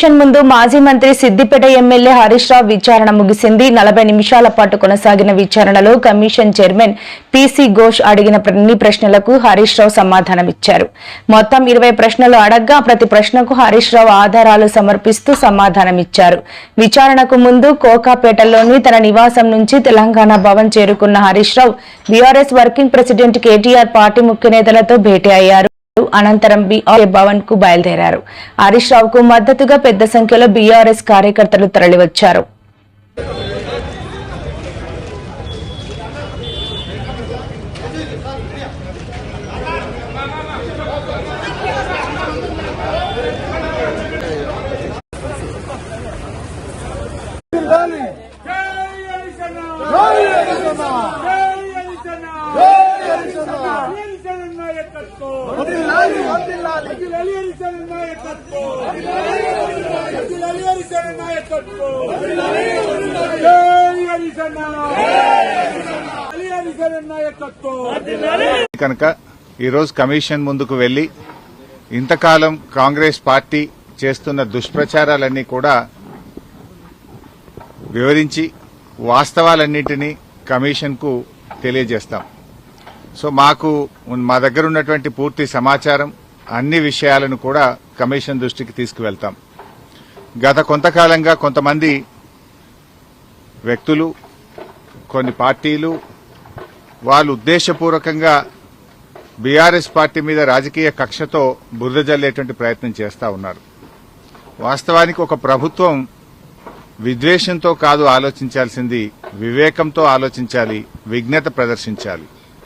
Commission ముందు మాజీ మంత్రి సిద్దిపేట ఎమ్మెల్యే హరీష్ రావు విచారణ ముగిసింది. నలభై నిమిషాల పాటు కొనసాగిన విచారణలో కమిషన్ చైర్మన్ పీసీ ఘోష్ అడిగిన అన్ని ప్రశ్నలకు హరీష్ రావు సమాధానమిచ్చారు. మొత్తం ఇరవై ప్రశ్నలు అడగ్గా ప్రతి ప్రశ్నకు హరీష్ రావు ఆధారాలు సమర్పిస్తూ సమాధానమిచ్చారు. విచారణకు ముందు కోకాపేటలోని తన నివాసం నుంచి తెలంగాణ భవన్ చేరుకున్న Harish Rao BRS working president KTR party ముఖ్య నేతలతో భేటీ అయ్యారు. అనంతరం బీఆర్ఏ భవన్కు బయలుదేరారు హరీష్ రావుకు మద్దతుగా పెద్ద సంఖ్యలో బీఆర్ఎస్ కార్యకర్తలు తరలివచ్చారు ఉండాలి. కనుక ఈరోజు కమిషన్ ముందుకు వెళ్ళి ఇంతకాలం కాంగ్రెస్ పార్టీ చేస్తున్న దుష్ప్రచారాలన్నీ కూడా వివరించి వాస్తవాలన్నింటినీ కమిషన్కు తెలియజేస్తాం. సో మాకు మా దగ్గర ఉన్నటువంటి పూర్తి సమాచారం అన్ని విషయాలను కూడా కమిషన్ దృష్టికి తీసుకువెళ్తాం. గత కొంతకాలంగా కొంతమంది వ్యక్తులు కొన్ని పార్టీలు వాళ్ళు ఉద్దేశపూర్వకంగా బీఆర్ఎస్ పార్టీ మీద రాజకీయ కక్షతో బురద జల్లేటువంటి ప్రయత్నం చేస్తా ఉన్నారు. వాస్తవానికి ఒక ప్రభుత్వం విద్వేషంతో కాదు ఆలోచించాల్సింది వివేకంతో ఆలోచించాలి విజ్ఞత ప్రదర్శించాలి.